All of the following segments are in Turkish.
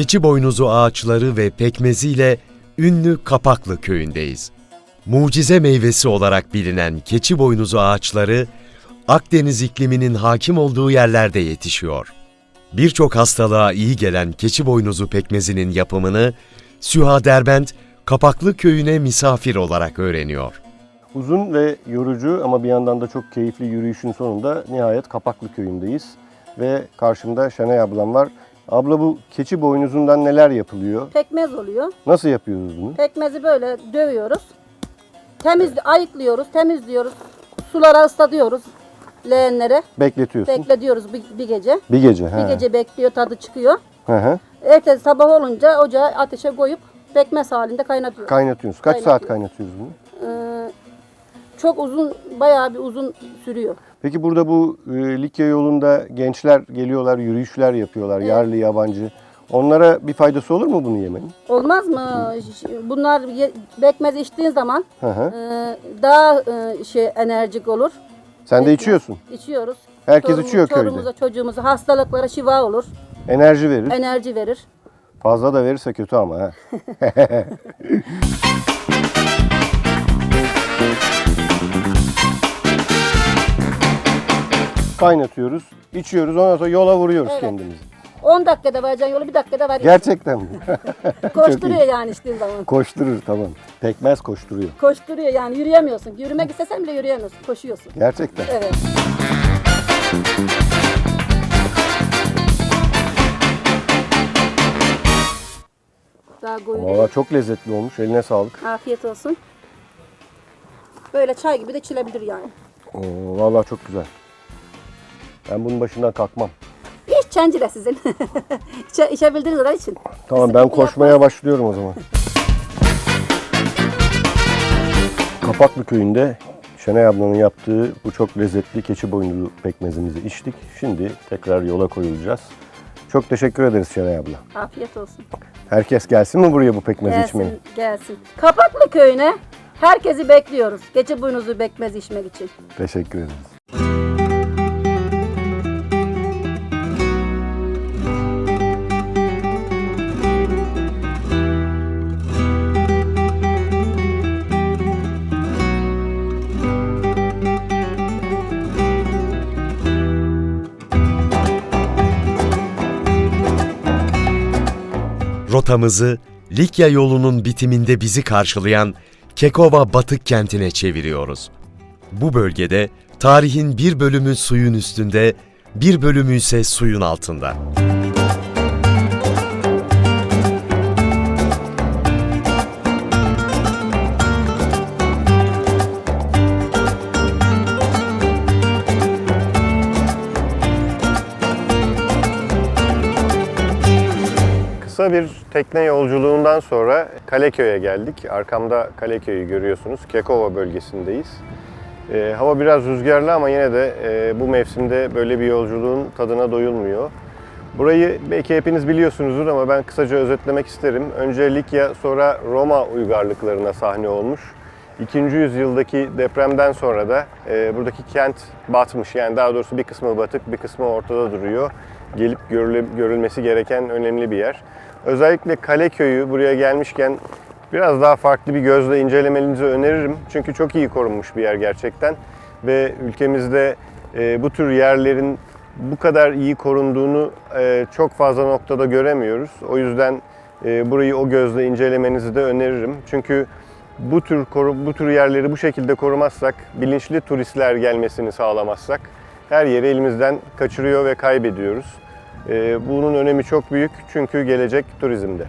keçi boynuzu ağaçları ve pekmeziyle ünlü Kapaklı köyündeyiz. Mucize meyvesi olarak bilinen keçi boynuzu ağaçları Akdeniz ikliminin hakim olduğu yerlerde yetişiyor. Birçok hastalığa iyi gelen keçi boynuzu pekmezinin yapımını Süha Derbent Kapaklı köyüne misafir olarak öğreniyor. Uzun ve yorucu ama bir yandan da çok keyifli yürüyüşün sonunda nihayet Kapaklı köyündeyiz. Ve karşımda Şenay ablam var. Abla bu keçi boynuzundan neler yapılıyor? Pekmez oluyor. Nasıl yapıyoruz bunu? Pekmezi böyle dövüyoruz. Temiz ayıklıyoruz, temizliyoruz. Sulara ıslatıyoruz leğenlere. Bekletiyorsun. Bekletiyoruz bir, bir gece. bir gece. Bir he. gece bekliyor, tadı çıkıyor. Hı hı. Ertesi sabah olunca ocağa ateşe koyup pekmez halinde kaynatıyoruz. Kaynatıyorsunuz. Kaç saat Kaynatıyoruz. kaynatıyoruz bunu? Ee, çok uzun, bayağı bir uzun sürüyor. Peki burada bu e, Likya yolunda gençler geliyorlar, yürüyüşler yapıyorlar, yerli, yabancı. Onlara bir faydası olur mu bunu yemenin? Olmaz mı? Bunlar ye- pekmez içtiğin zaman Hı hı. e, daha e, şey enerjik olur. Sen de içiyorsun. İçiyoruz. Herkes Çoluğumuz- içiyor köyde. Çoluğumuza, çocuğumuza hastalıklara şifa olur. Enerji verir. Enerji verir. Fazla da verirse kötü ama. ha. Kaynatıyoruz, içiyoruz, ondan sonra yola vuruyoruz Evet. kendimizi. 10 dakikada varacağın yolu bir dakikada var. Gerçekten mi? Koşturuyor yani içtiğin zaman. Koşturur tamam. Pekmez koşturuyor. Koşturuyor yani yürüyemiyorsun. Yürümek istesen bile yürüyemiyorsun. Koşuyorsun. Gerçekten. Evet. Daha. Valla çok lezzetli olmuş. Eline sağlık. Afiyet olsun. Böyle çay gibi de içilebilir yani. Oo, vallahi çok güzel. Ben bunun başından kalkmam. İç çencile sizin. İçe, içebildiğiniz kadar için. Tamam ben koşmaya başlıyorum o zaman. Kapaklı köyünde Şenay ablanın yaptığı bu çok lezzetli keçi boynuzlu pekmezimizi içtik. Şimdi tekrar yola koyulacağız. Çok teşekkür ederiz Şenay abla. Afiyet olsun. Herkes gelsin mi buraya bu pekmezi içmeye? Gelsin, gelsin. Kapaklı köyüne herkesi bekliyoruz. Gece boynuzu bekmez içmek için. Teşekkür ederiz. Rotamızı Likya yolunun bitiminde bizi karşılayan Kekova Batık kentine çeviriyoruz. Bu bölgede tarihin bir bölümü suyun üstünde, bir bölümü ise suyun altında. Kısa bir tekne yolculuğundan sonra Kaleköy'e geldik. Arkamda Kaleköy'ü görüyorsunuz. Kekova bölgesindeyiz. Ee, hava biraz rüzgarlı ama yine de e, bu mevsimde böyle bir yolculuğun tadına doyulmuyor. Burayı belki hepiniz biliyorsunuzdur ama ben kısaca özetlemek isterim. Önce Likya sonra Roma uygarlıklarına sahne olmuş. 2. yüzyıldaki depremden sonra da e, buradaki kent batmış. Yani daha doğrusu bir kısmı batık, bir kısmı ortada duruyor. Gelip görülmesi gereken önemli bir yer. Özellikle Kaleköy'ü buraya gelmişken biraz daha farklı bir gözle incelemenizi öneririm. Çünkü çok iyi korunmuş bir yer gerçekten. Ve ülkemizde e, bu tür yerlerin bu kadar iyi korunduğunu e, çok fazla noktada göremiyoruz. O yüzden e, burayı o gözle incelemenizi de öneririm. Çünkü bu tür koru, bu tür yerleri bu şekilde korumazsak, bilinçli turistler gelmesini sağlamazsak her yeri elimizden kaçırıyor ve kaybediyoruz. Ee, bunun önemi çok büyük çünkü gelecek turizmde.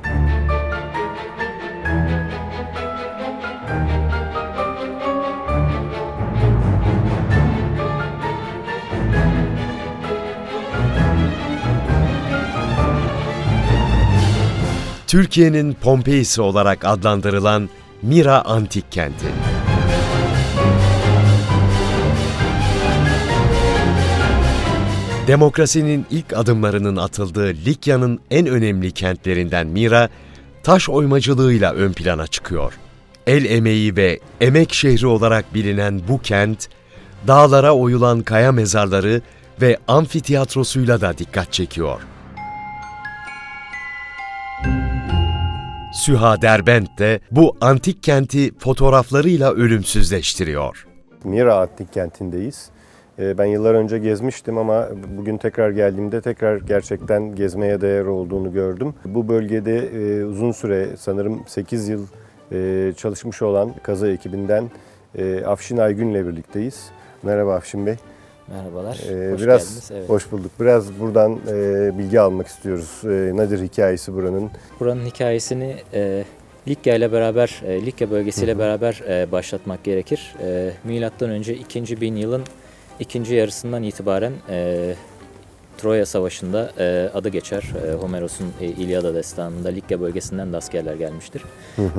Türkiye'nin Pompei'si olarak adlandırılan Mira Antik Kenti. Demokrasinin ilk adımlarının atıldığı Likya'nın en önemli kentlerinden Mira, taş oymacılığıyla ön plana çıkıyor. El emeği ve emek şehri olarak bilinen bu kent, dağlara oyulan kaya mezarları ve amfiteyatrosuyla da dikkat çekiyor. Süha Derbent de bu antik kenti fotoğraflarıyla ölümsüzleştiriyor. Mira Antik Kenti'ndeyiz. Ee, Ben yıllar önce gezmiştim ama bugün tekrar geldiğimde tekrar gerçekten gezmeye değer olduğunu gördüm. Bu bölgede e, uzun süre sanırım 8 yıl e, çalışmış olan kazı ekibinden e, Afşin Aygün'le birlikteyiz. Merhaba Afşin Bey. Merhabalar. Ee, hoş biraz geldiniz. Evet. hoş bulduk. Biraz buradan e, bilgi almak istiyoruz. E, nedir hikayesi buranın? Buranın hikayesini e, Likya ile beraber, e, Likya bölgesiyle beraber e, başlatmak gerekir. E, Milattan önce 2. bin yılın ikinci yarısından itibaren e, Troya Savaşı'nda e, adı geçer. E, Homeros'un e, İlyada destanında Likya bölgesinden de askerler gelmiştir.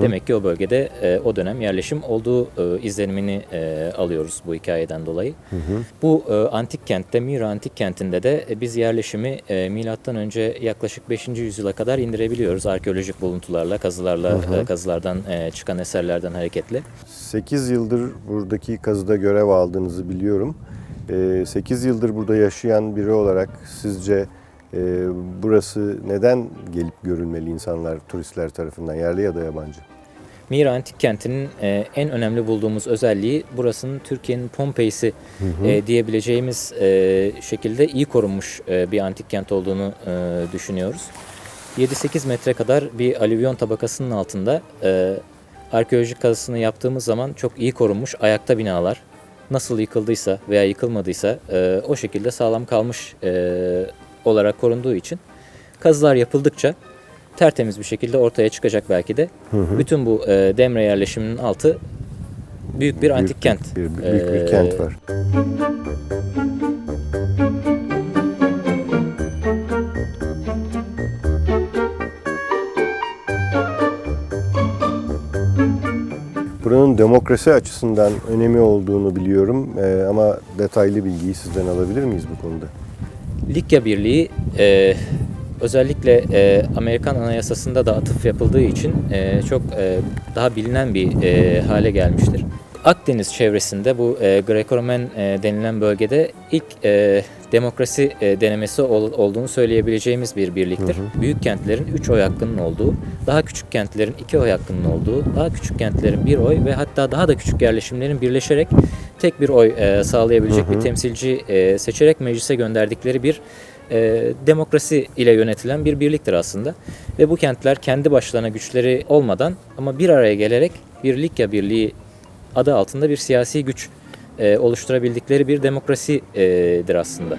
Demek ki o bölgede e, o dönem yerleşim olduğu e, izlenimini e, alıyoruz bu hikayeden dolayı. Bu e, antik kentte, Mira antik kentinde de e, biz yerleşimi e, milattan önce yaklaşık 5. yüzyıla kadar indirebiliyoruz arkeolojik buluntularla, kazılarla, e, kazılardan e, çıkan eserlerden hareketle. 8 yıldır buradaki kazıda görev aldığınızı biliyorum. 8 yıldır burada yaşayan biri olarak sizce e, burası neden gelip görülmeli insanlar, turistler tarafından, yerli ya da yabancı? Mira antik kentinin e, en önemli bulduğumuz özelliği burasının Türkiye'nin Pompei'si e, diyebileceğimiz e, şekilde iyi korunmuş e, bir antik kent olduğunu e, düşünüyoruz. 7-8 metre kadar bir alüvyon tabakasının altında e, arkeolojik kazısını yaptığımız zaman çok iyi korunmuş ayakta binalar nasıl yıkıldıysa veya yıkılmadıysa e, o şekilde sağlam kalmış e, olarak korunduğu için kazılar yapıldıkça tertemiz bir şekilde ortaya çıkacak belki de. Bütün bu e, Demre yerleşiminin altı büyük bir antik kent. Bir, büyük bir Ee, kent var. Buranın demokrasi açısından önemi olduğunu biliyorum Ee, ama detaylı bilgiyi sizden alabilir miyiz bu konuda? Likya Birliği e, özellikle e, Amerikan Anayasası'nda da atıf yapıldığı için e, çok e, daha bilinen bir e, hale gelmiştir. Akdeniz çevresinde bu e, Greco-Roman e, denilen bölgede ilk e, demokrasi e, denemesi ol- olduğunu söyleyebileceğimiz bir birliktir. Büyük kentlerin 3 oy hakkının olduğu, daha küçük kentlerin 2 oy hakkının olduğu, daha küçük kentlerin 1 oy ve hatta daha da küçük yerleşimlerin birleşerek tek bir oy e, sağlayabilecek bir temsilci e, seçerek meclise gönderdikleri bir e, demokrasi ile yönetilen bir birliktir aslında. Ve bu kentler kendi başlarına güçleri olmadan ama bir araya gelerek bir Likya Birliği adı altında bir siyasi güç e, oluşturabildikleri bir demokrasidir aslında.